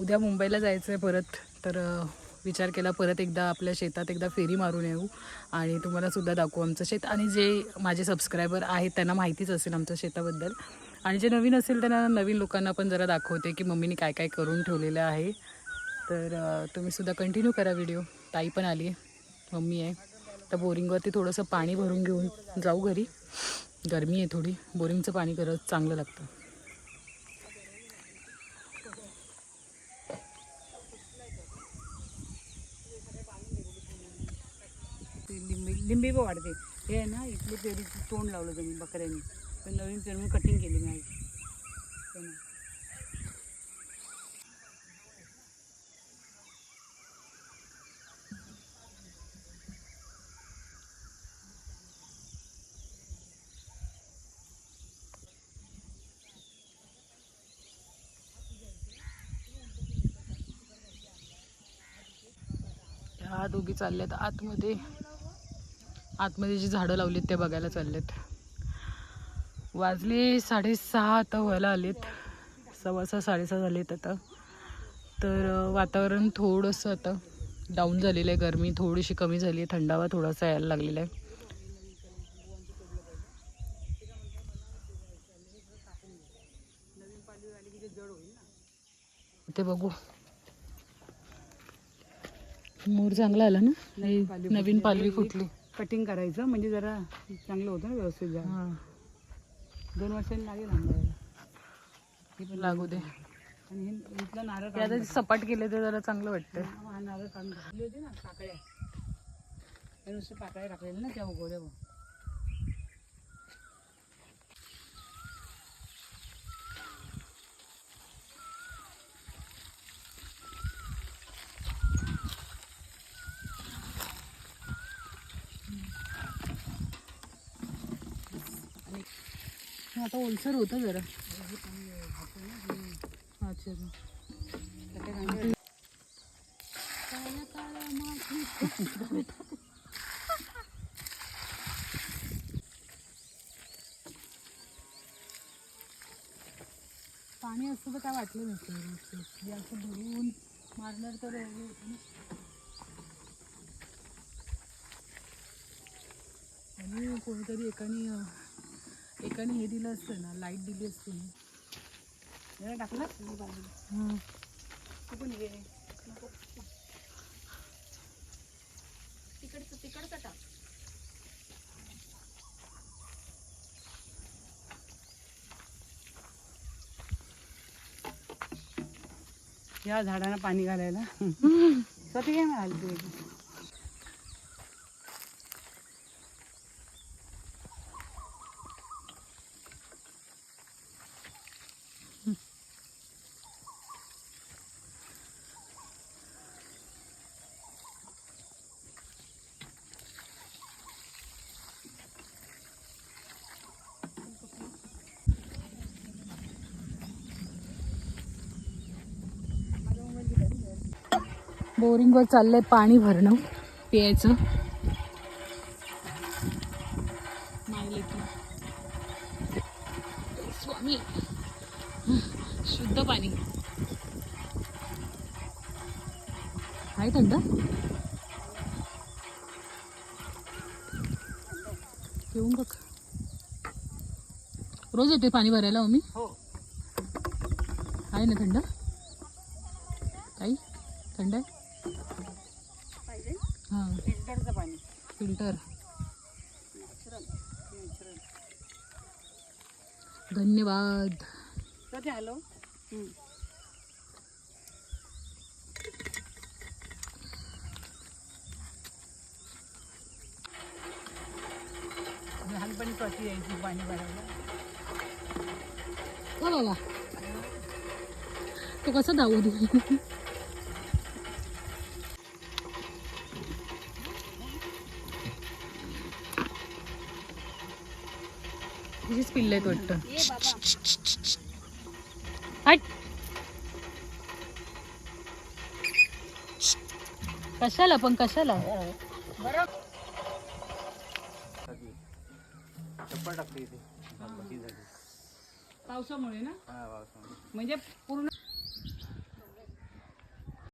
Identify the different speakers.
Speaker 1: उद्या मुंबईला जायचं आहे परत तर विचार केला परत एकदा आपल्या शेतात एकदा फेरी मारून येऊ आणि तुम्हाला सुद्धा दाखवू आमचं शेत. आणि जे माझे सबस्क्रायबर आहेत त्यांना माहितीच असेल आमच्या शेताबद्दल. आणि जे नवीन असेल त्यांना नवीन लोकांना पण जरा दाखवते की मम्मीने काय काय करून ठेवलेलं आहे. तर तुम्हीसुद्धा तुम्ही सुद्धा कंटिन्यू करा व्हिडिओ ताई पण आली आहे. मम्मी आहे. तर बोरिंगवरती थोडंसं पाणी भरून घेऊन जाऊ घरी. गरमी आहे थोडी. बोरिंगचं पाणी करत चांगलं लागतं
Speaker 2: ते लिंबी पण वाढते. हे आहे ना इथली पेरूचं तोंड लावलं तुम्ही बकऱ्यांनी. पण नवीन पेरू कटिंग केली मी आज.
Speaker 1: हा दोघी चालल्यात आतमध्ये. आतमध्ये जी झाडं लावलीत ते बघायला चाललेत. वाजले साडेसहा आता व्हायला आलेत. सव्वा सहा साडेसहा झालेत आता. तर वातावरण थोडंसं आता डाऊन झालेलं आहे. गरमी थोडीशी कमी झाली आहे. थंडावा थोडासा यायला लागलेला आहे. ते बघू. मोर चांगला आला ना?
Speaker 2: नवीन पालवी फुटली. कटिंग करायचं. म्हणजे जरा चांगलं होतं ना व्यवस्थित
Speaker 1: हा.
Speaker 2: दोन वर्षांनी लागेल आंब्याला. हे पण
Speaker 1: लागू दे.
Speaker 2: आणि हे इथलं नारळ
Speaker 1: ते आता सपाट केले तर जरा चांगलं वाटतं.
Speaker 2: हा नारळ काढून टाकले होते ना पाकळ्या. हे नुसतं पाकळ्या टाकलेल्या ना त्या उगवल्या
Speaker 1: आता ओलसर होतं जरा. अच्छा. पाणी असतं तर काय वाटलं नसतं असं भरून मारणार तर आणि कोणीतरी एकाने एकाने हे दिलं असतं ना लाइट दिली असती. ना?
Speaker 2: टाकलं पण
Speaker 1: तिकडचं तिकडचं टाक.
Speaker 2: या झाडांना पाणी घालायला. स्वतः काय मिळाली
Speaker 1: बोरिंगवर चाललंय पाणी भरणं. प्यायचं. स्वामी. शुद्ध पाणी. आहे थंड? घेऊन बघ. रोज येते पाणी भरायला हो मी?
Speaker 2: हो.
Speaker 1: आहे ना थंड? काही? थंड आहे?
Speaker 2: फिल्टरचं पाणी
Speaker 1: फिल्टर. धन्यवाद.
Speaker 2: कधी आलो? लहानपणी कशी यायची पाणी भरायला?
Speaker 1: हो बाबा. तो कसा धावू दे पिल्ल आहेत वाटतं. कशाला पण कशाला?
Speaker 2: बरं.
Speaker 3: चप्पल टाकते इथे
Speaker 2: पावसामुळे ना? म्हणजे पूर्ण